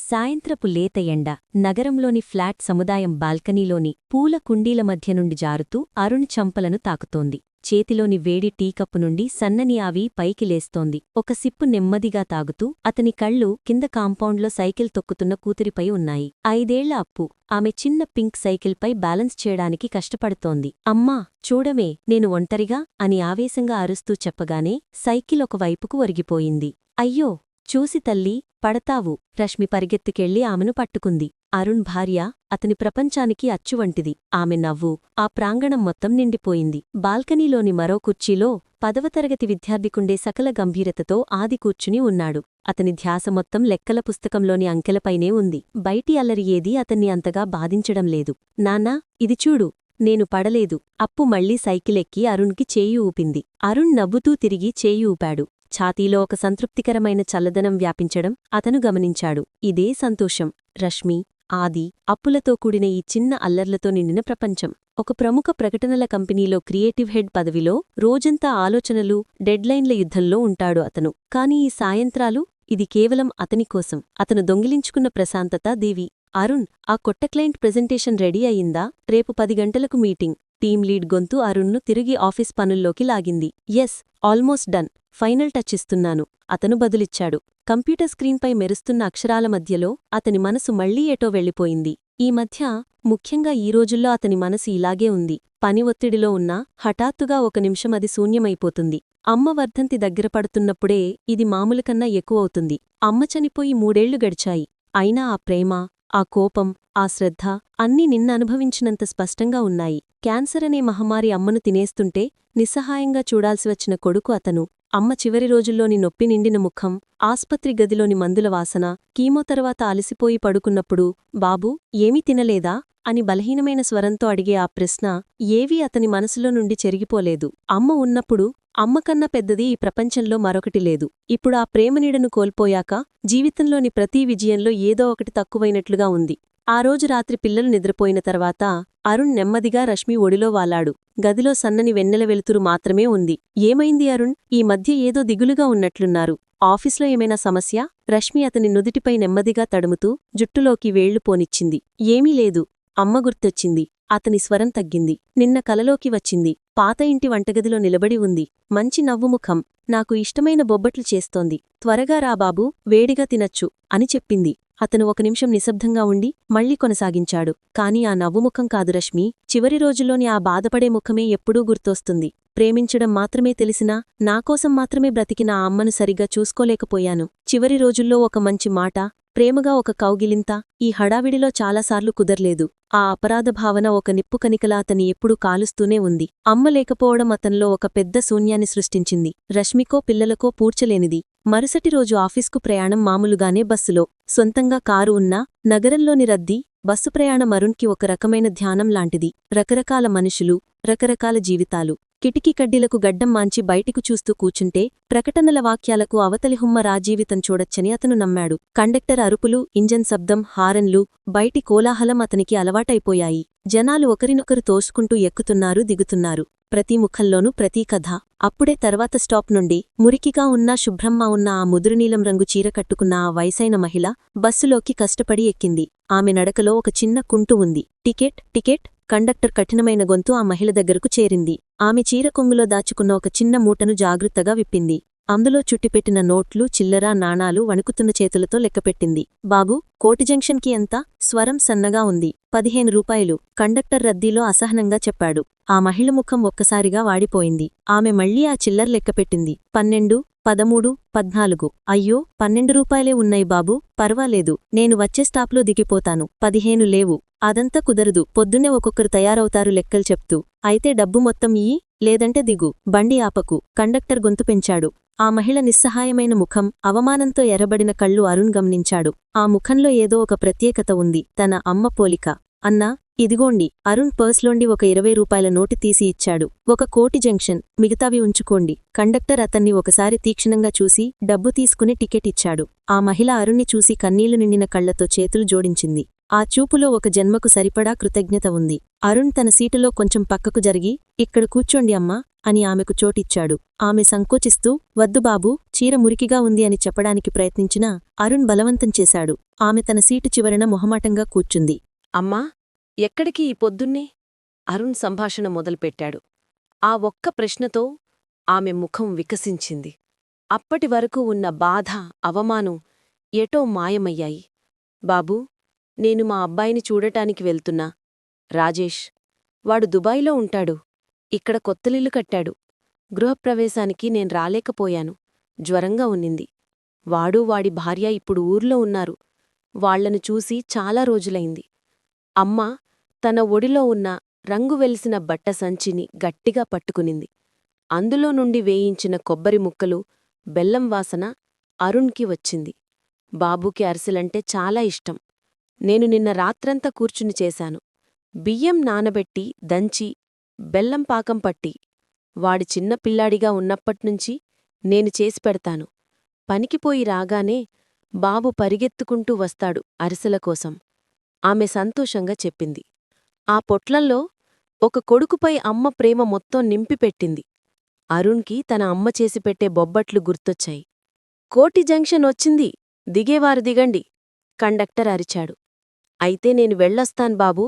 సాయంత్రపు లేత ఎండ నగరంలోని ఫ్లాట్ సముదాయం బాల్కనీలోని పూల కుండీల మధ్య నుండి జారుతూ అరుణ్ చంపలను తాకుతోంది. చేతిలోని వేడి టీకప్పు నుండి సన్నని ఆవి పైకి లేస్తోంది. ఒక సిప్పు నెమ్మదిగా తాగుతూ అతని కళ్ళు కింద కాంపౌండ్లో సైకిల్ తొక్కుతున్న కూతురిపై ఉన్నాయి. ఐదేళ్ళ అప్పు. ఆమె చిన్న పింక్ సైకిల్పై బ్యాలెన్స్ చేయడానికి కష్టపడుతోంది. అమ్మా చూడమే నేను ఒంటరిగా అని ఆవేశంగా అరుస్తూ చెప్పగానే సైకిల్ ఒకవైపుకు ఒరిగిపోయింది. అయ్యో చూసి తల్లి పడతావు. రష్మి పరిగెత్తుకెళ్ళి ఆమెను పట్టుకుంది. అరుణ్ భార్య అతని ప్రపంచానికి అచ్చువంటిది ఆమె నవ్వు ఆ ప్రాంగణం మొత్తం నిండిపోయింది. బాల్కనీలోని మరో కుర్చీలో పదవ తరగతి విద్యార్థికుండే సకల గంభీరతతో ఆది కూర్చుని ఉన్నాడు. అతని ధ్యాస మొత్తం లెక్కల పుస్తకంలోని అంకెలపైనే ఉంది. బయటి అల్లరి ఏదీ అతన్ని అంతగా బాధించడం లేదు. నానా ఇది చూడు. నేను పడలేదు. అప్పు మళ్ళీ సైకిలెక్కి అరుణ్కి చేయి ఊపింది. అరుణ్ నవ్వుతూ తిరిగి చేయి ఊపాడు. ఛాతీలో ఒక సంతృప్తికరమైన చల్లదనం వ్యాపించడం అతను గమనించాడు. ఇదే సంతోషం. రష్మి ఆది అప్పులతో కూడిన ఈ చిన్న అల్లర్లతో నిండిన ప్రపంచం. ఒక ప్రముఖ ప్రకటనల కంపెనీలో క్రియేటివ్ హెడ్ పదవిలో రోజంతా ఆలోచనలు డెడ్లైన్ల యుద్ధంలో ఉంటాడు అతను. కాని ఈ సాయంత్రాలు ఇది కేవలం అతని కోసం. అతను దొంగిలించుకున్న ప్రశాంతత దేవి. అరుణ్ ఆ కొట్ట క్లయింట్ ప్రెజెంటేషన్ రెడీ అయిందా రేపు పది గంటలకు మీటింగ్. టీం లీడ్ గొంతు అరుణ్ను తిరిగి ఆఫీస్ పనుల్లోకి లాగింది. Yes almost done. Final touch ఇస్తున్నాను. అతను బదులిచ్చాడు. కంప్యూటర్ స్క్రీన్పై మెరుస్తున్న అక్షరాల మధ్యలో అతని మనసు మళ్ళీ ఏటో వెళ్ళిపోయింది. ఈ మధ్య ముఖ్యంగా ఈ రోజుల్లో అతని మనసు ఇలాగే ఉంది. పని ఒత్తిడిలో ఉన్నా హఠాత్తుగా ఒక నిమిషం అది శూన్యమైపోతుంది. అమ్మ వర్ధంతి దగ్గర పడుతున్నప్పుడే ఇది మామూలుకన్నా ఎక్కువవుతుంది అమ్మ చనిపోయి మూడేళ్ళు గడిచాయి. అయినా ఆ ప్రేమ ఆ కోపం ఆ శ్రద్ధ అన్నీ నిన్న అనుభవించినంత స్పష్టంగా ఉన్నాయి. క్యాన్సర్ అనే మహమ్మారి అమ్మను తినేస్తుంటే నిస్సహాయంగా చూడాల్సి వచ్చిన కొడుకు అతను అమ్మ చివరి రోజుల్లోని నొప్పి నిండిన ముఖం ఆస్పత్రి గదిలోని మందుల వాసన కీమో తర్వాత అలసిపోయి పడుకున్నప్పుడు బాబూ ఏమీ తినలేదా? అని బలహీనమైన స్వరంతో అడిగే ఆ ప్రశ్న ఏవీ అతని మనసులో నుండి చెరిగిపోలేదు. అమ్మ ఉన్నప్పుడు అమ్మకన్నా పెద్దది ఈ ప్రపంచంలో మరొకటి లేదు. ఇప్పుడు ఆ ప్రేమనీడను కోల్పోయాక జీవితంలోని ప్రతి విజయంలో ఏదో ఒకటి తక్కువైనట్లుగా ఉంది. ఆ రోజు రాత్రి పిల్లలు నిద్రపోయిన తర్వాత అరుణ్ నెమ్మదిగా రష్మి ఒడిలో వాలాడు. గదిలో సన్నని వెన్నెల వెలుతురు మాత్రమే ఉంది. ఏమైంది అరుణ్? ఈ మధ్య ఏదో దిగులుగా ఉన్నట్లున్నారు. ఆఫీస్లో ఏమైనా సమస్య? రష్మి అతని నుదిటిపై నెమ్మదిగా తడుముతూ జుట్టులోకి వేళ్ళు పోనిచ్చింది. ఏమీ లేదు. అమ్మ గుర్తొచ్చింది. అతని స్వరం తగ్గింది. నిన్న కలలోకి వచ్చింది. పాత ఇంటి వంటగదిలో నిలబడి ఉంది. మంచి నవ్వుముఖం నాకు ఇష్టమైన బొబ్బట్లు చేస్తోంది. త్వరగా రా బాబూ వేడిగా తినచ్చు అని చెప్పింది. అతను ఒక నిమిషం నిశ్శబ్దంగా ఉండి మళ్ళీ కొనసాగించాడు. కాని ఆ నవ్వుముఖం కాదు రశ్మి చివరి రోజుల్లోని ఆ బాధపడే ముఖమే ఎప్పుడూ గుర్తొస్తుంది. ప్రేమించడం మాత్రమే తెలిసినా నాకోసం మాత్రమే బ్రతికిన ఆ అమ్మను సరిగ్గా చూసుకోలేకపోయాను. చివరి రోజుల్లో ఒక మంచి మాట ప్రేమగా ఒక కౌగిలింత ఈ హడావిడిలో చాలాసార్లు కుదర్లేదు. ఆ అపరాధ భావన ఒక నిప్పుకనికలా అతని ఎప్పుడూ కాలుస్తూనే ఉంది. అమ్మ లేకపోవడం అతనిలో ఒక పెద్ద శూన్యాన్ని సృష్టించింది. రష్మికో పిల్లలకో పూడ్చలేనిది. మరుసటి రోజు ఆఫీస్కు ప్రయాణం మామూలుగానే బస్సులో. సొంతంగా కారు ఉన్నా నగరంలోని రద్దీ బస్సు ప్రయాణ మరుణ్కి ఒక రకమైన ధ్యానం లాంటిది. రకరకాల మనుషులు రకరకాల జీవితాలు. కిటికీ కడ్డీలకు గడ్డం మాంచి బయటికు చూస్తూ కూచుంటే ప్రకటనల వాక్యాలకు అవతలిహుమ్మ రాజీవితం చూడొచ్చని అతను నమ్మాడు. కండక్టర్ అరుపులు ఇంజన్ శబ్దం హారన్లు బయటి కోలాహలం అతనికి అలవాటైపోయాయి. జనాలు ఒకరినొకరు తోసుకుంటూ ఎక్కుతున్నారు దిగుతున్నారు. ప్రతి ముఖంలోనూ ప్రతీ కథ. అప్పుడే తర్వాత స్టాప్ నుండి మురికిగా ఉన్నా శుభ్రంగా ఉన్న ఆ ముదురునీలం రంగు చీర కట్టుకున్న ఆ వయసైన మహిళ బస్సులోకి కష్టపడి ఎక్కింది. ఆమె నడకలో ఒక చిన్న కుంటు ఉంది. టికెట్ టికెట్ కండక్టర్ కఠినమైన గొంతు ఆ మహిళ దగ్గరకు చేరింది. ఆమె చీర కొంగులో దాచుకున్న ఒక చిన్న మూటను జాగ్రత్తగా విప్పింది. అందులో చుట్టిపెట్టిన నోట్లు చిల్లరా నాణాలు వణుకుతున్న చేతులతో లెక్కపెట్టింది. బాబూ కోటి జంక్షన్కి ఎంత? స్వరం సన్నగా ఉంది. పదిహేను రూపాయలు కండక్టర్ రద్దీలో అసహనంగా చెప్పాడు. ఆ మహిళ ముఖం ఒక్కసారిగా వాడిపోయింది. ఆమె మళ్ళీ ఆ చిల్లర్ లెక్కపెట్టింది. పన్నెండు పదమూడు పద్నాలుగు. అయ్యో పన్నెండు రూపాయలే ఉన్నాయి బాబూ పర్వాలేదు నేను వచ్చే స్టాప్లో దిగిపోతాను. పదిహేను లేవు అదంతా కుదరదు పొద్దున్నే ఒక్కొక్కరు తయారవుతారు లెక్కలు చెప్తూ. అయితే డబ్బు మొత్తం ఇయ్యి లేదంటే దిగు బండి ఆపకు కండక్టర్ గొంతు పెంచాడు. ఆ మహిళ నిస్సహాయమైన ముఖం అవమానంతో ఎర్రబడిన కళ్ళు అరుణ్ గమనించాడు. ఆ ముఖంలో ఏదో ఒక ప్రత్యేకత ఉంది తన అమ్మ పోలిక. అన్నా ఇదిగోండి అరుణ్ పర్స్లోండి ఒక ఇరవై రూపాయల నోటు తీసి ఇచ్చాడు. ఒక కోటి జంక్షన్ మిగతావి ఉంచుకోండి. కండక్టర్ అతన్ని ఒకసారి తీక్షణంగా చూసి డబ్బు తీసుకుని టికెట్ ఇచ్చాడు. ఆ మహిళ అరుణ్ణి చూసి కన్నీళ్ళు నిండిన కళ్ళతో చేతులు జోడించింది. ఆ చూపులో ఒక జన్మకు సరిపడా కృతజ్ఞత ఉంది. అరుణ్ తన సీటులో కొంచెం పక్కకు జరిగి ఇక్కడ కూర్చోండి అమ్మా అని ఆమెకు చోటిచ్చాడు. ఆమె సంకోచిస్తూ వద్దు బాబూ చీర మురికిగా ఉంది అని చెప్పడానికి ప్రయత్నించినా అరుణ్ బలవంతం చేశాడు. ఆమె తన సీటు చివరన మొహమాటంగా కూర్చుంది. అమ్మా ఎక్కడికి ఈ పొద్దున్నే? అరుణ్ సంభాషణ మొదలుపెట్టాడు. ఆ ఒక్క ప్రశ్నతో ఆమె ముఖం వికసించింది. అప్పటి వరకు ఉన్న బాధ అవమానం ఎటో మాయమయ్యాయి. బాబూ నేను మా అబ్బాయిని చూడటానికి వెళ్తున్నా. రాజేష్ వాడు దుబాయ్లో ఉంటాడు. ఇక్కడ కొత్తలిల్లు కట్టాడు. గృహప్రవేశానికి నేను రాలేకపోయాను. జ్వరంగా ఉన్నింది. వాడూ వాడి భార్య ఇప్పుడు ఊర్లో ఉన్నారు. వాళ్ళను చూసి చాలా రోజులైంది. అమ్మ తన ఒడిలో ఉన్న రంగు వెలిసిన బట్ట సంచిని గట్టిగా పట్టుకునింది. అందులో నుండి వేయించిన కొబ్బరి ముక్కలు బెల్లం వాసన అరుణ్కి వచ్చింది. బాబుకి అరిసెలంటే చాలా ఇష్టం. నేను నిన్న రాత్రంతా కూర్చుని చేశాను. బియ్యం నానబెట్టి దంచి బెల్లం పాకం పట్టి వాడి చిన్న పిల్లాడిగా ఉన్నప్పట్నుంచి నేను చేసి పెడతాను. పనికిపోయి రాగానే బాబు పరిగెత్తుకుంటూ వస్తాడు అరిసెల కోసం. ఆమె సంతోషంగా చెప్పింది. ఆ పొట్లంలో ఒక కొడుకుపై అమ్మ ప్రేమ మొత్తం నింపిపెట్టింది. అరుణ్కి తన అమ్మ చేసిపెట్టే బొబ్బట్లు గుర్తొచ్చాయి. కోటి జంక్షన్ వచ్చింది. దిగేవారు దిగండి. కండక్టర్ అరిచాడు. అయితే నేను వెళ్ళొస్తాన్ బాబూ.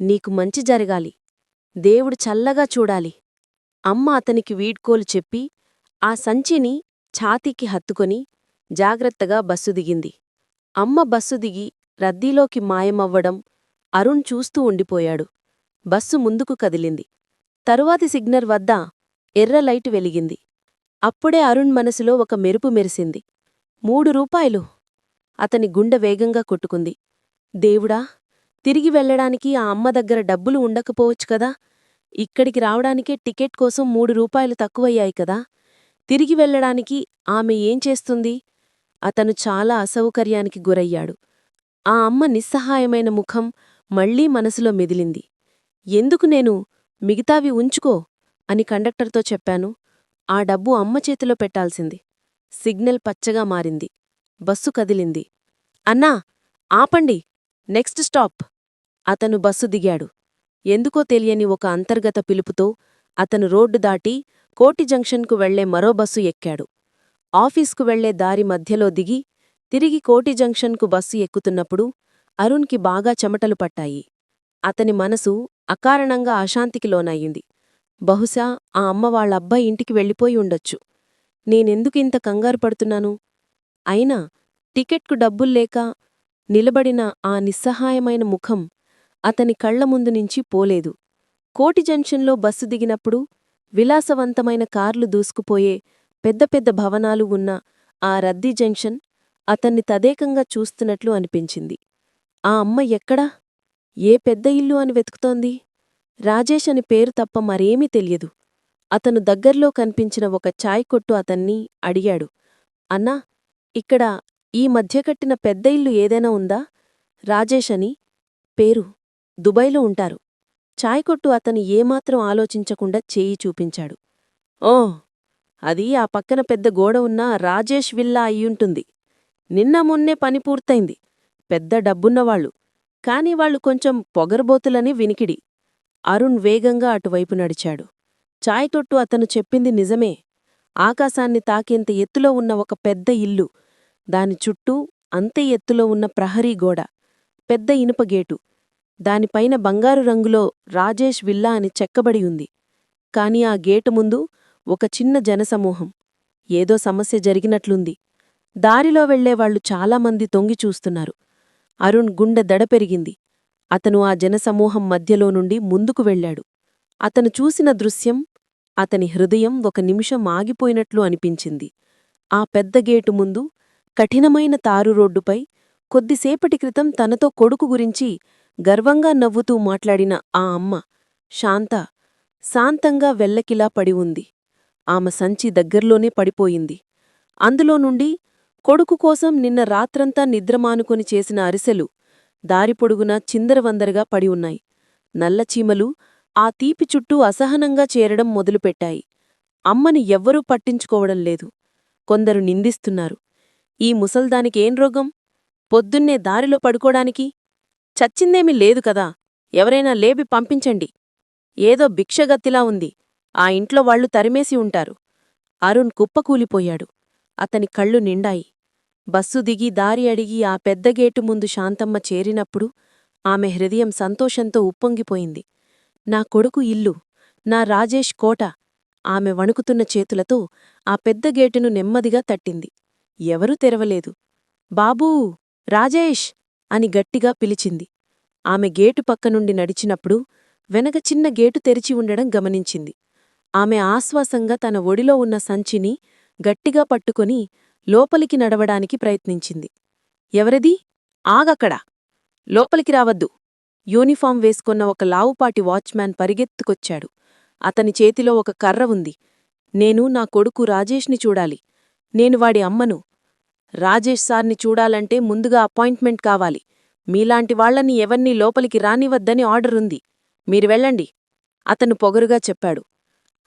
నీకు మంచి జరగాలి. దేవుడు చల్లగా చూడాలి. అమ్మ అతనికి వీడ్కోలు చెప్పి ఆ సంచిని ఛాతీకి హత్తుకొని జాగ్రత్తగా బస్సు దిగింది. అమ్మ బస్సు దిగి రద్దీలోకి మాయమవ్వడం అరుణ్ చూస్తూ ఉండిపోయాడు. బస్సు ముందుకు కదిలింది. తరువాతి సిగ్నర్ వద్ద ఎర్ర లైటు వెలిగింది. అప్పుడే అరుణ్ మనసులో ఒక మెరుపు మెరిసింది. మూడు రూపాయలు. అతని గుండె వేగంగా కొట్టుకుంది. దేవుడా తిరిగి వెళ్ళడానికి ఆ అమ్మ దగ్గర డబ్బులు ఉండకపోవచ్చు కదా? ఇక్కడికి రావడానికే టికెట్ కోసం మూడు రూపాయలు తక్కువయ్యాయి కదా? తిరిగి వెళ్ళడానికి ఆమె ఏం చేస్తుంది? అతను చాలా అసౌకర్యానికి గురయ్యాడు. ఆ అమ్మ నిస్సహాయమైన ముఖం మళ్ళీ మనసులో మెదిలింది. ఎందుకు నేను మిగతావి ఉంచుకో అని కండక్టర్తో చెప్పాను. ఆ డబ్బు అమ్మ చేతిలో పెట్టాల్సింది. సిగ్నల్ పచ్చగా మారింది. బస్సు కదిలింది. అన్నా ఆపండి. Next stop. అతను బస్సు దిగాడు. ఎందుకో తెలియని ఒక అంతర్గత పిలుపుతో అతను రోడ్డు దాటి కోటి జంక్షన్కు వెళ్ళే మరో బస్సు ఎక్కాడు. ఆఫీస్కు వెళ్ళే దారి మధ్యలో దిగి తిరిగి కోటి జంక్షన్కు బస్సు ఎక్కుతున్నప్పుడు అరుణ్కి బాగా చెమటలు పట్టాయి. అతని మనసు అకారణంగా అశాంతికి లోనయ్యింది. బహుశా ఆ అమ్మ వాళ్ళబ్బాయి ఇంటికి వెళ్ళిపోయి ఉండొచ్చు. నేనెందుకింత కంగారు పడుతున్నాను? అయినా టికెట్కు డబ్బుల్లేక నిలబడిన ఆ నిస్సహాయమైన ముఖం అతని కళ్ళ ముందు నుంచి పోలేదు. కోటి జంక్షన్లో బస్సు దిగినప్పుడు విలాసవంతమైన కార్లు దూసుకుపోయే పెద్ద పెద్ద భవనాలు ఉన్న ఆ రద్దీ జంక్షన్ అతన్ని తదేకంగా చూస్తున్నట్లు అనిపించింది. ఆ అమ్మ ఎక్కడా? ఏ పెద్ద ఇల్లు అని వెతుకుతోంది? రాజేష్ అని పేరు తప్ప మరేమీ తెలియదు. అతను దగ్గర్లో కనిపించిన ఒక చాయ్ కొట్టు అతన్ని అడిగాడు. అన్నా ఇక్కడ ఈ మధ్య కట్టిన పెద్ద ఇల్లు ఏదైనా ఉందా? రాజేష్ అని పేరు దుబాయ్లో ఉంటారు. చాయ్ కొట్టు అతను ఏమాత్రం ఆలోచించకుండా చేయి చూపించాడు. ఓ అది ఆ పక్కన పెద్ద గోడ ఉన్న రాజేష్ విల్లా అయ్యుంటుంది. నిన్న మొన్నే పని పూర్తయింది. పెద్ద డబ్బున్నవాళ్ళు కాని వాళ్ళు కొంచెం పొగరబోతులని వినికిడి. అరుణ్ వేగంగా అటువైపు నడిచాడు. చాయ్ తొట్టు అతను చెప్పింది నిజమే. ఆకాశాన్ని తాకేంత ఎత్తులో ఉన్న ఒక పెద్ద ఇల్లు. దాని చుట్టూ అంతే ఎత్తులో ఉన్న ప్రహరీ గోడ. పెద్ద ఇనుపగేటు దానిపైన బంగారు రంగులో రాజేష్ విల్లా అని చెక్కబడి ఉంది. కాని ఆ గేటు ముందు ఒక చిన్న జనసమూహం. ఏదో సమస్య జరిగినట్లుంది. దారిలో వెళ్ళేవాళ్ళు చాలామంది తొంగి చూస్తున్నారు. అరుణ్ గుండె దడ పెరిగింది. అతను ఆ జనసమూహం మధ్యలో నుండి ముందుకు వెళ్ళాడు. అతను చూసిన దృశ్యం అతని హృదయం ఒక నిమిషం ఆగిపోయినట్లు అనిపించింది. ఆ పెద్ద గేటు ముందు కఠినమైన తారు రోడ్డుపై కొద్దిసేపటి క్రితం తనతో కొడుకు గురించి గర్వంగా నవ్వుతూ మాట్లాడిన ఆ అమ్మ శాంత శాంతంగా వెల్లకిలా పడి ఉంది. ఆమె సంచి దగ్గర్లోనే పడిపోయింది. అందులో నుండి కొడుకు కోసం నిన్న రాత్రంతా నిద్రమానుకొని చేసిన అరిసెలు దారిపొడుగున చిందరవందరగా పడి ఉన్నాయి. నల్లచీమలు ఆ తీపి చుట్టూ అసహనంగా చేరడం మొదలుపెట్టాయి. అమ్మని ఎవ్వరూ పట్టించుకోవడం లేదు. కొందరు నిందిస్తున్నారు. ఈ ముసల్దానికేం రోగం? పొద్దున్నే దారిలో పడుకోడానికి? చచ్చిందేమీ లేదు కదా. ఎవరైనా లేపి పంపించండి. ఏదో భిక్షగత్తిలా ఉంది. ఆ ఇంట్లో వాళ్ళు తరిమేసి ఉంటారు. అరుణ్ కుప్పకూలిపోయాడు. అతని కళ్ళు నిండాయి. బస్సు దిగి దారి అడిగి ఆ పెద్ద గేటు ముందు శాంతమ్మ చేరినప్పుడు ఆమె హృదయం సంతోషంతో ఉప్పొంగిపోయింది. నా కొడుకు ఇల్లు నా రాజేష్ కోట ఆమె వణుకుతున్న చేతులతో ఆ పెద్ద గేటును నెమ్మదిగా తట్టింది. ఎవరూ తెరవలేదు. బాబూ రాజేష్ అని గట్టిగా పిలిచింది. ఆమె గేటు పక్కనుండి నడిచినప్పుడు వెనక చిన్న గేటు తెరిచి ఉండడం గమనించింది. ఆమె ఆశ్వాసంగా తన ఒడిలో ఉన్న సంచిని గట్టిగా పట్టుకొని లోపలికి నడవడానికి ప్రయత్నించింది. ఎవరిది? ఆగక్కడా. లోపలికి రావద్దు. యూనిఫాం వేసుకున్న ఒక లావుపాటి వాచ్మ్యాన్ పరిగెత్తుకొచ్చాడు. అతని చేతిలో ఒక కర్ర ఉంది. నేను నా కొడుకు రాజేష్ని చూడాలి. నేను వాడి అమ్మను. రాజేష్ సార్ని చూడాలంటే ముందుగా అపాయింట్మెంట్ కావాలి. మీలాంటి వాళ్ళని ఎవన్నీ లోపలికి రానివద్దని ఆర్డర్ ఉంది. మీరు వెళ్ళండి. అతను పొగరుగా చెప్పాడు.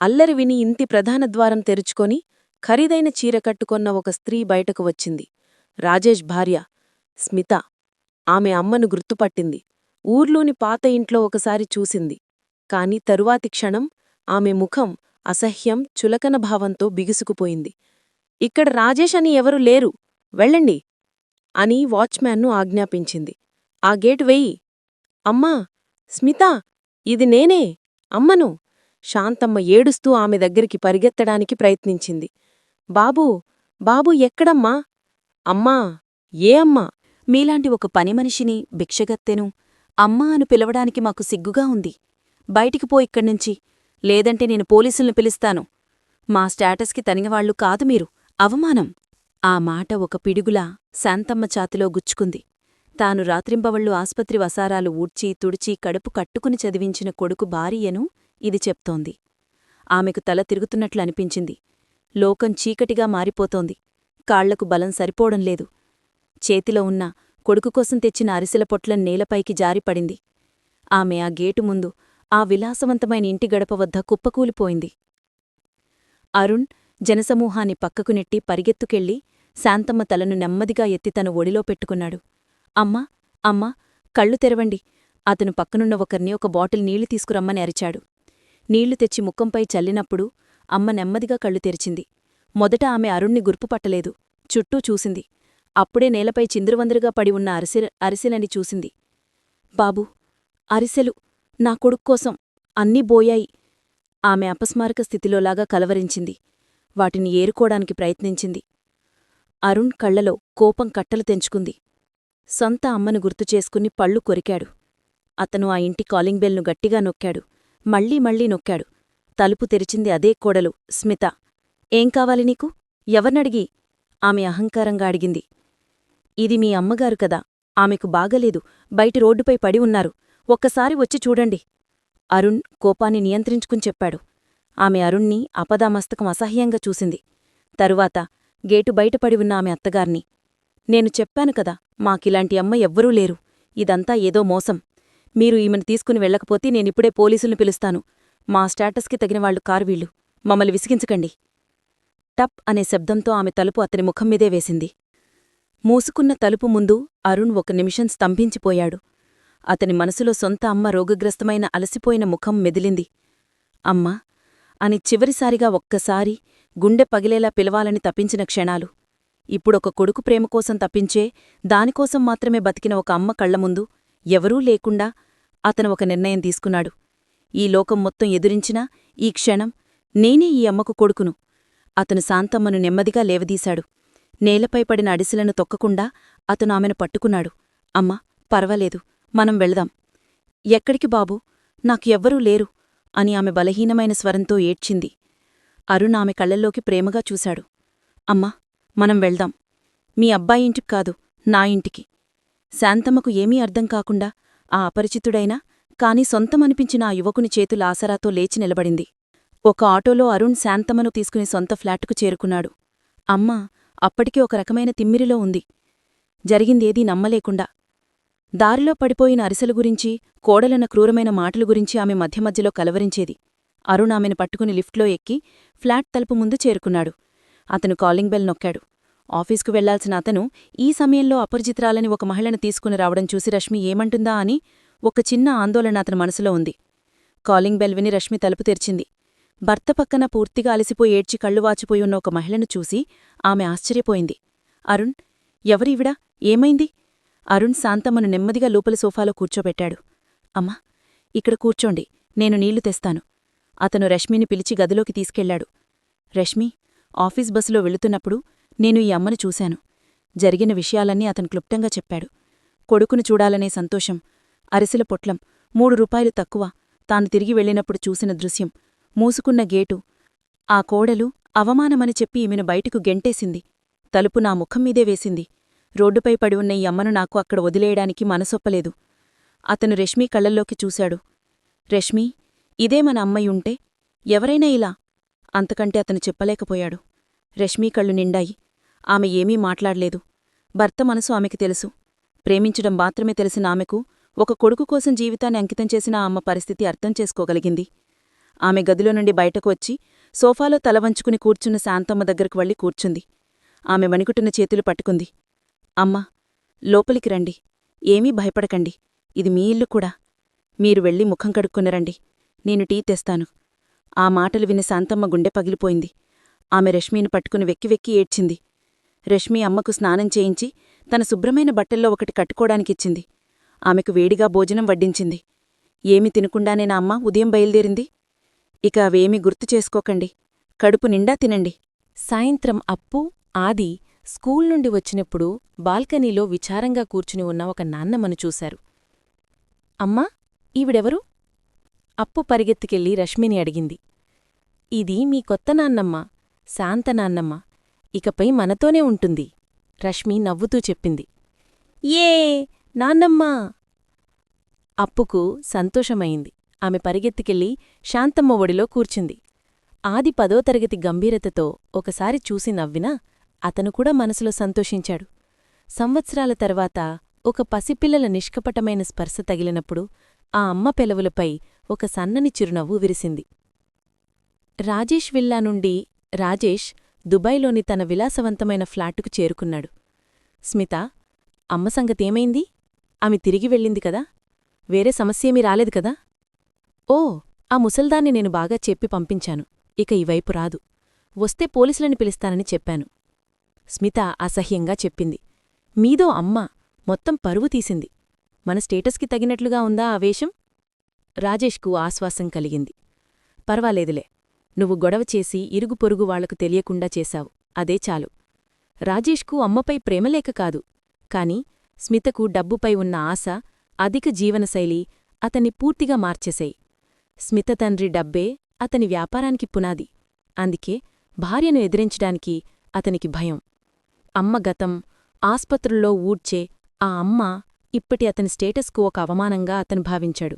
అల్లరి విని ఇంటి ప్రధాన ద్వారం తెరుచుకొని ఖరీదైన చీర కట్టుకొన్న ఒక స్త్రీ బయటకు వచ్చింది. రాజేష్ భార్య స్మిత. ఆమె అమ్మను గుర్తుపట్టింది. ఊర్లోని పాత ఇంట్లో ఒకసారి చూసింది. కాని తరువాతి క్షణం ఆమె ముఖం అసహ్యం చులకన భావంతో బిగుసుకుపోయింది. ఇక్కడ రాజేష్ అని ఎవరు లేరు. వెళ్ళండి అని వాచ్మ్యాన్ను ఆజ్ఞాపించింది. ఆ గేటు వెయ్యి అమ్మా స్మిత ఇది నేనే. అమ్మను. శాంతమ్మ ఏడుస్తూ ఆమె దగ్గరికి పరిగెత్తడానికి ప్రయత్నించింది. బాబూ బాబూ ఎక్కడమ్మా? అమ్మా ఏ అమ్మా? మీలాంటి ఒక పనిమనిషిని భిక్షగత్తెను అమ్మా అను పిలవడానికి మాకు సిగ్గుగా ఉంది. బయటికి పో ఇక్కడ్నుంచి. లేదంటే నేను పోలీసుల్ని పిలుస్తాను. మా స్టాటస్కి తనిగవాళ్ళు కాదు మీరు. అవమానం. ఆ మాట ఒక పిడుగులా శాంతమ్మ చాతిలో గుచ్చుకుంది. తాను రాత్రింబవళ్ళు ఆస్పత్రి వసారాలు ఊడ్చి తుడిచి కడుపు కట్టుకుని చదివించిన కొడుకు భార్యను ఇది చెప్తోంది. ఆమెకు తల తిరుగుతున్నట్లు అనిపించింది. లోకం చీకటిగా మారిపోతోంది. కాళ్ళకు బలం సరిపోవడం లేదు. చేతిలో ఉన్న కొడుకు కోసం తెచ్చిన అరిసెల పొట్ల నేలపైకి జారిపడింది. ఆమె ఆ గేటు ముందు ఆ విలాసవంతమైన ఇంటి గడప వద్ద కుప్పకూలిపోయింది. అరుణ్ జనసమూహాన్ని పక్కకు నెట్టి పరిగెత్తుకెళ్ళి శాంతమ్మ తలను నెమ్మదిగా ఎత్తి తన ఒడిలో పెట్టుకున్నాడు. అమ్మా అమ్మా కళ్ళు తెరవండి. అతను పక్కనున్న ఒకర్ని ఒక బాటిల్ నీళ్ళు తీసుకురమ్మని అరిచాడు. నీళ్ళు తెచ్చి ముఖంపై చల్లినప్పుడు అమ్మ నెమ్మదిగా కళ్ళు తెరిచింది. మొదట ఆమె అరుణ్ణి గుర్పుపట్టలేదు చుట్టూ చూసింది. అప్పుడే నేలపై చిందురువందరుగా పడి ఉన్న అరిసె అరిసెలని చూసింది. బాబూ అరిసెలు నా కొడుక్కోసం అన్నీ బోయాయి. ఆమె అపస్మారక స్థితిలోలాగా కలవరించింది. వాటిని ఏరుకోడానికి ప్రయత్నించింది. అరుణ్ కళ్ళలో కోపం కట్టలు తెంచుకుంది. సొంత అమ్మను గుర్తుచేసుకుని పళ్ళు కొరికాడు. అతను ఆ ఇంటి కాలింగ్ బెల్ను గట్టిగా నొక్కాడు. మళ్ళీ మళ్ళీ నొక్కాడు. తలుపు తెరిచింది అదే కోడలు స్మిత. ఏం కావాలి నీకు? ఎవర్నడిగి? ఆమె అహంకారంగా అడిగింది. ఇది మీ అమ్మగారు కదా? ఆమెకు బాగలేదు. బయటి రోడ్డుపై పడి ఉన్నారు. ఒక్కసారి వచ్చి చూడండి. అరుణ్ కోపాన్ని నియంత్రించుకుని చెప్పాడు. ఆమె అరుణ్ణి అపదామస్తకం అసహ్యంగా చూసింది. తరువాత గేటు బయటపడి ఉన్న ఆమె అత్తగార్ని. నేను చెప్పాను కదా మాకిలాంటి అమ్మ ఎవ్వరూ లేరు. ఇదంతా ఏదో మోసం. మీరు ఈమెను తీసుకుని వెళ్ళకపోతే నేనిప్పుడే పోలీసుల్ని పిలుస్తాను. మా స్టేటస్కి తగినవాళ్ళు కారు వీళ్ళు. మమ్మల్ని విసిగించకండి. టప్ అనే శబ్దంతో ఆమె తలుపు అతని ముఖం మీదే వేసింది. మూసుకున్న తలుపు ముందు అరుణ్ ఒక నిమిషం స్తంభించిపోయాడు. అతని మనసులో సొంత అమ్మ రోగగ్రస్తమైన అలసిపోయిన ముఖం మెదిలింది. అమ్మా! అని చివరిసారిగా ఒక్కసారి గుండె పగిలేలా పిలవాలని తప్పించిన క్షణాలు. ఇప్పుడొక కొడుకు ప్రేమకోసం తప్పించే దానికోసం మాత్రమే బతికిన ఒక అమ్మ కళ్ళ ముందు ఎవరూ లేకుండా అతను ఒక నిర్ణయం తీసుకున్నాడు. ఈ లోకం మొత్తం ఎదురించినా ఈ క్షణం నేనే ఈ అమ్మకు కొడుకును. అతను శాంతమ్మను నెమ్మదిగా లేవదీశాడు. నేలపై పడిన అడిసెలను తొక్కకుండా అతను ఆమెను పట్టుకున్నాడు. అమ్మా పర్వాలేదు మనం వెళదాం. ఎక్కడికి బాబూ? నాకు ఎవ్వరూ లేరు అని ఆమె బలహీనమైన స్వరంతో ఏడ్చింది. అరుణ్ ఆమె కళ్ళల్లోకి ప్రేమగా చూశాడు. అమ్మా మనం వెళ్దాం. మీ అబ్బాయి ఇంటికి కాదు నా ఇంటికి. శాంతమ్మకు ఏమీ అర్థం కాకుండా ఆ అపరిచితుడైనా కాని సొంతమనిపించిన ఆ యువకుని చేతుల ఆసరాతో లేచి నిలబడింది. ఒక ఆటోలో అరుణ్ శాంతమ్మను తీసుకుని సొంత ఫ్లాట్కు చేరుకున్నాడు. అమ్మ అప్పటికి ఒక రకమైన తిమ్మిరిలో ఉంది. జరిగిందేదీ నమ్మలేకుండా. దారిలో పడిపోయిన అరిసెల గురించి కోడలన్న క్రూరమైన మాటల గురించి ఆమె మధ్య మధ్యలో కలవరించేది. అరుణ్ ఆమెను పట్టుకుని లిఫ్ట్లో ఎక్కి ఫ్లాట్ తలుపు ముందు చేరుకున్నాడు. అతను కాలింగ్ బెల్ నొక్కాడు. ఆఫీస్కు వెళ్ళాల్సిన అతను ఈ సమయంలో అపరిచిత్రాలని ఒక మహిళను తీసుకుని రావడం చూసి రష్మి ఏమంటుందా అని ఒక చిన్న ఆందోళన అతని మనసులో ఉంది. కాలింగ్ బెల్ విని రష్మి తలుపు తెరిచింది. భర్త పక్కన పూర్తిగా అలసిపోయి ఏడ్చి కళ్ళు వాచిపోయి ఉన్న ఒక మహిళను చూసి ఆమె ఆశ్చర్యపోయింది. అరుణ్ ఎవరివిడా ఏమైంది? అరుణ్ శాంతమ్మను నెమ్మదిగా లోపల సోఫాలో కూర్చోబెట్టాడు. అమ్మా ఇక్కడ కూర్చోండి నేను నీళ్ళు తెస్తాను. అతను రష్మిని పిలిచి గదిలోకి తీసుకెళ్ళాడు. రష్మి ఆఫీస్ బస్సులో వెళుతున్నప్పుడు నేను ఈ అమ్మను చూశాను. జరిగిన విషయాలన్నీ అతను క్లుప్తంగా చెప్పాడు. కొడుకును చూడాలనే సంతోషం అరిసెల పొట్లం మూడు రూపాయలు తక్కువ. తాను తిరిగి వెళ్ళినప్పుడు చూసిన దృశ్యం. మూసుకున్న గేటు. ఆ కోడలు అవమానమని చెప్పి ఈమెను బయటకు గెంటేసింది. తలుపు నా ముఖం మీదే వేసింది. రోడ్డుపై పడి ఉన్న ఈ అమ్మను నాకు అక్కడ వదిలేయడానికి మనసొప్పలేదు. అతను రష్మీ కళ్ళల్లోకి చూశాడు. రష్మీ ఇదే మన అమ్మయుంటే ఎవరైనా ఇలా? అంతకంటే అతను చెప్పలేకపోయాడు. రష్మీ కళ్ళు నిండాయి. ఆమె ఏమీ మాట్లాడలేదు. భర్త మనసు ఆమెకి తెలుసు. ప్రేమించడం మాత్రమే తెలిసిన ఆమెకు ఒక కొడుకు కోసం జీవితాన్ని అంకితం చేసిన ఆ అమ్మ పరిస్థితి అర్థం చేసుకోగలిగింది. ఆమె గదిలో నుండి బయటకు వచ్చి సోఫాలో తల వంచుకుని కూర్చున్న శాంతమ్మ దగ్గరకు వెళ్ళి కూర్చుంది. ఆమె వణికుటున్న చేతులు పట్టుకుంది. అమ్మా లోపలికి రండి. ఏమీ భయపడకండి. ఇది మీ ఇల్లు కూడా. మీరు వెళ్ళి ముఖం కడుక్కునరండి నేను టీ తెస్తాను. ఆ మాటలు విని శాంతమ్మ గుండె పగిలిపోయింది. ఆమె రష్మీని పట్టుకుని వెక్కి వెక్కి ఏడ్చింది. రష్మీ అమ్మకు స్నానం చేయించి తన శుభ్రమైన బట్టల్లో ఒకటి కట్టుకోడానికిచ్చింది ఆమెకు వేడిగా భోజనం వడ్డించింది. ఏమి తినకుండానే నా అమ్మ ఉదయం బయలుదేరింది. ఇక అవేమీ గుర్తు చేసుకోకండి. కడుపు నిండా తినండి. సాయంత్రం అప్పు ఆది స్కూల్ నుండి వచ్చినప్పుడు బాల్కనీలో విచారంగా కూర్చుని ఉన్న ఒక నాన్నమ్మను చూశారు. అమ్మా ఈవిడెవరు? అప్పు పరిగెత్తుకెళ్ళి రష్మిని అడిగింది. ఇది మీ కొత్త నాన్నమ్మ శాంత నాన్నమ్మ. ఇకపై మనతోనే ఉంటుంది రష్మి నవ్వుతూ చెప్పింది. ఏ నాన్నమ్మా! అప్పుకు సంతోషమైంది. ఆమె పరిగెత్తికెళ్ళి శాంతమ్మ ఒడిలో కూర్చుంది. ఆది పదో తరగతి గంభీరతతో ఒకసారి చూసి నవ్వినా అతను కూడా మనసులో సంతోషించాడు. సంవత్సరాల తర్వాత ఒక పసిపిల్లల నిష్కపటమైన స్పర్శ తగిలినప్పుడు ఆ అమ్మ పెలవులపై ఒక సన్నని చిరునవ్వు విరిసింది. రాజేష్ విల్లా నుండి రాజేష్ దుబాయ్లోని తన విలాసవంతమైన ఫ్లాటుకు చేరుకున్నాడు. స్మిత అమ్మ సంగతేమైంది ఆమె తిరిగి వెళ్ళింది కదా? వేరే సమస్యేమీ రాలేదు కదా? ఓ ఆ ముసల్దాన్ని నేను బాగా చెప్పి పంపించాను. ఇక ఈవైపు రాదు. వస్తే పోలీసులని పిలుస్తానని చెప్పాను. స్మిత అసహ్యంగా చెప్పింది. మీదో అమ్మ మొత్తం పరువు తీసింది. మన స్టేటస్కి తగినట్లుగా ఉందా ఆ వేషం? రాజేష్కు ఆశ్వాసం కలిగింది. పర్వాలేదులే. నువ్వు గొడవ చేసి ఇరుగు పొరుగు వాళ్ళకు తెలియకుండా చేశావు. అదే చాలు. రాజేష్కు అమ్మపై ప్రేమలేక కాదు. కాని స్మితకు డబ్బుపై ఉన్న ఆశ అధిక జీవనశైలి అతన్ని పూర్తిగా మార్చేశాయి. స్మిత తండ్రి డబ్బే అతని వ్యాపారానికి పునాది. అందుకే భార్యను ఎదిరించడానికి అతనికి భయం. అమ్మ గతం ఆస్పత్రుల్లో ఊడ్చే ఆ అమ్మ ఇప్పటి అతని స్టేటస్కు ఒక అవమానంగా అతను భావించాడు.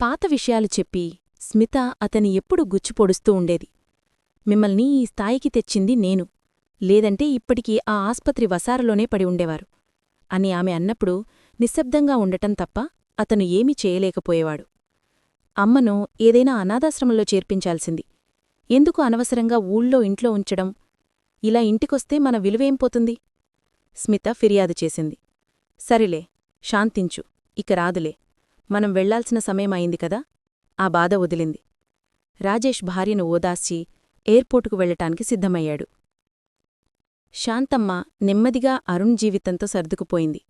పాత విషయాలు చెప్పి స్మిత అతని ఎప్పుడు గుచ్చిపొడుస్తూ ఉండేది. మిమ్మల్ని ఈ స్థాయికి తెచ్చింది నేను. లేదంటే ఇప్పటికీ ఆ ఆస్పత్రి వసారలోనే పడి ఉండేవారు. అని ఆమె అన్నప్పుడు నిశ్శబ్దంగా ఉండటం తప్ప అతను ఏమీ చేయలేకపోయేవాడు. అమ్మను ఏదైనా అనాథాశ్రమంలో చేర్పించాల్సింది. ఎందుకు అనవసరంగా ఊళ్ళో ఇంట్లో ఉంచడం? ఇలా ఇంటికొస్తే మన విలువేం పోతుంది? స్మిత ఫిర్యాదు చేసింది. సరిలే శాంతించు ఇక రాదులే. మనం వెళ్ళాల్సిన సమయం కదా? ఆ బాధ వదిలింది. రాజేష్ భార్యను ఓదార్చి ఎయిర్పోర్టుకు వెళ్ళటానికి సిద్ధమయ్యాడు. శాంతమ్మ నెమ్మదిగా అరుణ్ జీవితంతో సర్దుకుపోయింది.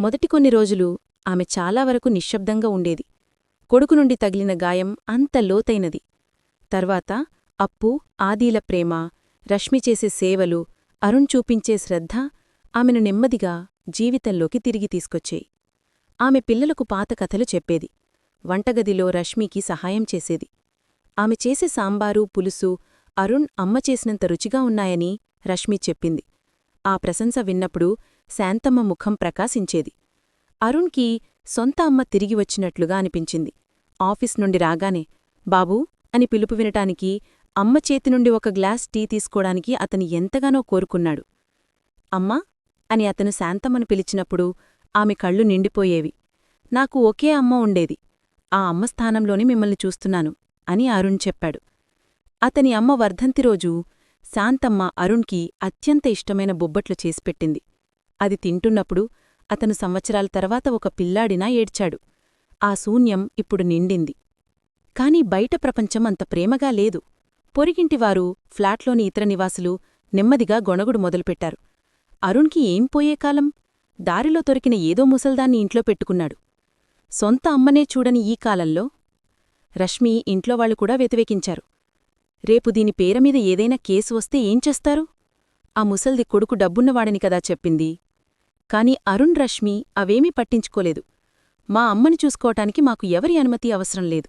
మొదటి కొన్ని రోజులు ఆమె చాలా వరకు నిశ్శబ్దంగా ఉండేది. కొడుకు నుండి తగిలిన గాయం అంత లోతైనది. తర్వాత అప్పు ఆదీల ప్రేమ రష్మి చేసే సేవలు అరుణ్ చూపించే శ్రద్ధ ఆమెను నెమ్మదిగా జీవితంలోకి తిరిగి తీసుకొచ్చేయి. ఆమె పిల్లలకు పాత కథలు చెప్పేది. వంటగదిలో రష్మికి సహాయం చేసేది. ఆమె చేసే సాంబారు పులుసు అరుణ్ అమ్మ చేసినంత రుచిగా ఉన్నాయని రష్మి చెప్పింది. ఆ ప్రశంస విన్నప్పుడు శాంతమ్మ ముఖం ప్రకాశించేది. అరుణ్కి సొంత అమ్మ తిరిగి వచ్చినట్లుగా అనిపించింది. ఆఫీస్ నుండి రాగానే బాబూ అని పిలుపు వినటానికి అమ్మ చేతి నుండి ఒక గ్లాస్ టీ తీసుకోడానికి అతని ఎంతగానో కోరుకున్నాడు. అమ్మా అని అతను శాంతమ్మను పిలిచినప్పుడు ఆమె కళ్ళు నిండిపోయేవి. నాకు ఒకే అమ్మ ఉండేది. ఆ అమ్మ స్థానంలోనే మిమ్మల్ని చూస్తున్నాను అని అరుణ్ చెప్పాడు. అతని అమ్మ వర్ధంతి రోజు శాంతమ్మ అరుణ్కి అత్యంత ఇష్టమైన బొబ్బట్లు చేసిపెట్టింది అది తింటున్నప్పుడు అతను సంవత్సరాల తర్వాత ఒక పిల్లాడినా ఏడ్చాడు. ఆ శూన్యం ఇప్పుడు నిండింది. కాని బయట ప్రపంచం అంత ప్రేమగా లేదు. పొరిగింటివారు ఫ్లాట్లోని ఇతర నివాసులు నెమ్మదిగా గొణగుడు మొదలుపెట్టారు. అరుణ్కి ఏం పోయే కాలం? దారిలో దొరికిన ఏదో ముసల్దాన్ని ఇంట్లో పెట్టుకున్నాడు. సొంత అమ్మనే చూడని ఈ కాలంలో రష్మి ఇంట్లో వాళ్ళు కూడా వెతివేకించారు. రేపు దీని పేరమీద ఏదైనా కేసు వస్తే ఏం చేస్తారు? ఆ ముసల్ది కొడుకు డబ్బున్నవాడని కదా చెప్పింది. కాని అరుణ్ రష్మి అవేమీ పట్టించుకోలేదు. మా అమ్మని చూసుకోవటానికి మాకు ఎవరి అనుమతి అవసరం లేదు.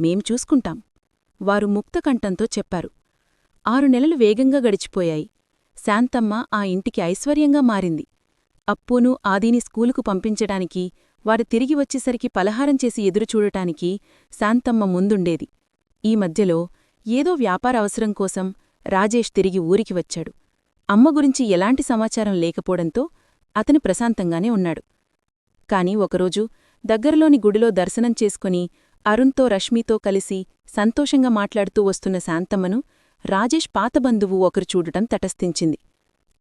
మేం చూసుకుంటాం. వారు ముక్తకంఠంతో చెప్పారు. ఆరు నెలలు వేగంగా గడిచిపోయాయి. శాంతమ్మ ఆ ఇంటికి ఐశ్వర్యంగా మారింది. అప్పును ఆదిని స్కూలుకు పంపించడానికి వారు తిరిగి వచ్చేసరికి పలహారం చేసి ఎదురుచూడటానికి శాంతమ్మ ముందుండేది. ఈ మధ్యలో ఏదో వ్యాపార అవసరం కోసం రాజేష్ తిరిగి ఊరికి వచ్చాడు. అమ్మ గురించి ఎలాంటి సమాచారం లేకపోవడంతో అతను ప్రశాంతంగానే ఉన్నాడు. కాని ఒకరోజు దగ్గరలోని గుడిలో దర్శనం చేసుకుని అరుణ్తో రష్మితో కలిసి సంతోషంగా మాట్లాడుతూ వస్తున్న శాంతమ్మను రాజేష్ పాత బంధువు ఒకరు చూడటం తటస్థించింది.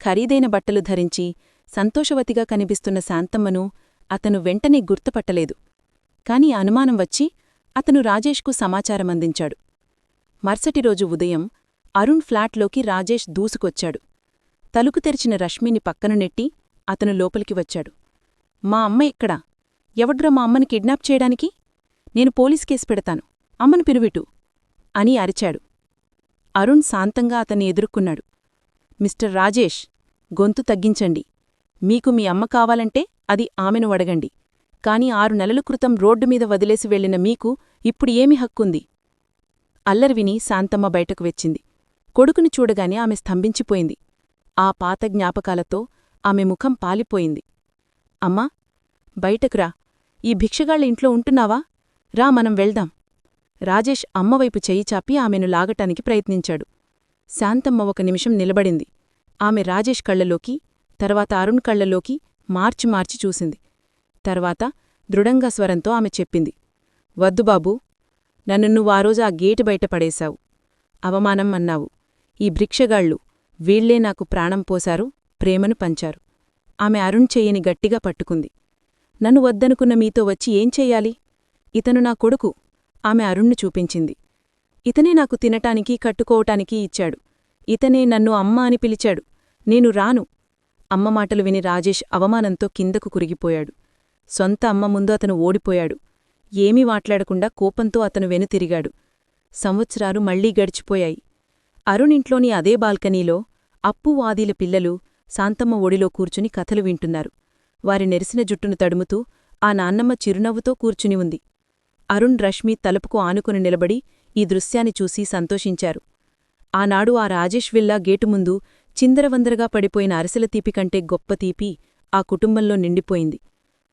ఖరీదైన బట్టలు ధరించి సంతోషవతిగా కనిపిస్తున్న శాంతమ్మను అతను వెంటనే గుర్తుపట్టలేదు. కాని అనుమానం వచ్చి అతను రాజేష్కు సమాచారం అందించాడు మర్సటి రోజు ఉదయం అరుణ్ ఫ్లాట్లోకి రాజేష్ దూసుకొచ్చాడు. తలుకు తెరిచిన రష్మిని పక్కన నెట్టి అతను లోపలికి వచ్చాడు. మా అమ్మ ఎక్కడా? ఎవడ్రా మా అమ్మని కిడ్నాప్ చేయడానికి? నేను పోలీస్ కేసు పెడతాను. అమ్మను పిలువిటు అని అరిచాడు. అరుణ్ శాంతంగా అతన్ని ఎదుర్కొన్నాడు. మిస్టర్ రాజేష్ గొంతు తగ్గించండి. మీకు మీ అమ్మ కావాలంటే అది ఆమెను అడగండి. కాని ఆరు నెలల క్రితం రోడ్డు మీద వదిలేసి వెళ్ళిన మీకు ఇప్పుడు ఏమి హక్కుంది? అల్లరి విని శాంతమ్మ బయటకు వచ్చింది. కొడుకుని చూడగానే ఆమె స్తంభించిపోయింది. ఆ పాత జ్ఞాపకాలతో ఆమె ముఖం పాలిపోయింది. అమ్మా బయటకురా ఈ భిక్షగాళ్ళ ఇంట్లో ఉంటున్నావా? రా మనం వెళ్దాం. రాజేష్ అమ్మవైపు చెయ్యి చాపి ఆమెను లాగటానికి ప్రయత్నించాడు. శాంతమ్మ ఒక నిమిషం నిలబడింది. ఆమె రాజేష్ కళ్ళలోకి తర్వాత అరుణ్ కళ్ళలోకి మార్చి మార్చి చూసింది. తర్వాత దృఢంగా స్వరంతో ఆమె చెప్పింది. వద్దు బాబూ నన్ను నువ్వు ఆ రోజు ఆ గేటు బయట పడేశావు. అవమానం అన్నావు. ఈ భిక్షగాళ్ళు వీళ్ళే నాకు ప్రాణం పోశారు ప్రేమను పంచారు. ఆమె అరుణ్ చెయ్యని గట్టిగా పట్టుకుంది. నన్ను వద్దనుకున్న మీతో వచ్చి ఏం చెయ్యాలి? ఇతను నా కొడుకు ఆమె అరుణ్ణు చూపించింది. ఇతనే నాకు తినటానికి కట్టుకోవటానికి ఇచ్చాడు. ఇతనే నన్ను అమ్మ అని పిలిచాడు. నేను రాను. అమ్మ మాటలు విని రాజేష్ అవమానంతో కిందకు కురిగిపోయాడు. సొంత అమ్మ ముందు అతను ఓడిపోయాడు. ఏమీ మాట్లాడకుండా కోపంతో అతను వెనుతిరిగాడు. సంవత్సరాలు మళ్ళీ గడిచిపోయాయి. అరుణింట్లోని అదే బాల్కనీలో అప్పు వాదీల పిల్లలు శాంతమ్మ ఒడిలో కూర్చుని కథలు వింటున్నారు. వారి నెరిసిన జుట్టును తడుముతూ ఆ నాన్నమ్మ చిరునవ్వుతో కూర్చుని ఉంది. అరుణ్ రష్మి తలుపుకు ఆనుకుని నిలబడి ఈ దృశ్యాన్ని చూసి సంతోషించారు. ఆనాడు ఆ రాజేష్ విల్లా గేటు ముందు చిందరవందరగా పడిపోయిన అరిసెల తీపి కంటే గొప్ప తీపి ఆ కుటుంబంలో నిండిపోయింది.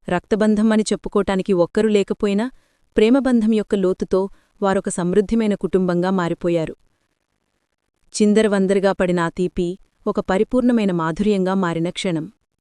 రక్తబంధం అని చెప్పుకోటానికి ఒక్కరూ లేకపోయినా ప్రేమబంధం యొక్క లోతుతో వారొక సమృద్ధిమైన కుటుంబంగా మారిపోయారు. చిందరవందరగా పడిన ఆ తీపి ఒక పరిపూర్ణమైన మాధుర్యంగా మారిన క్షణం.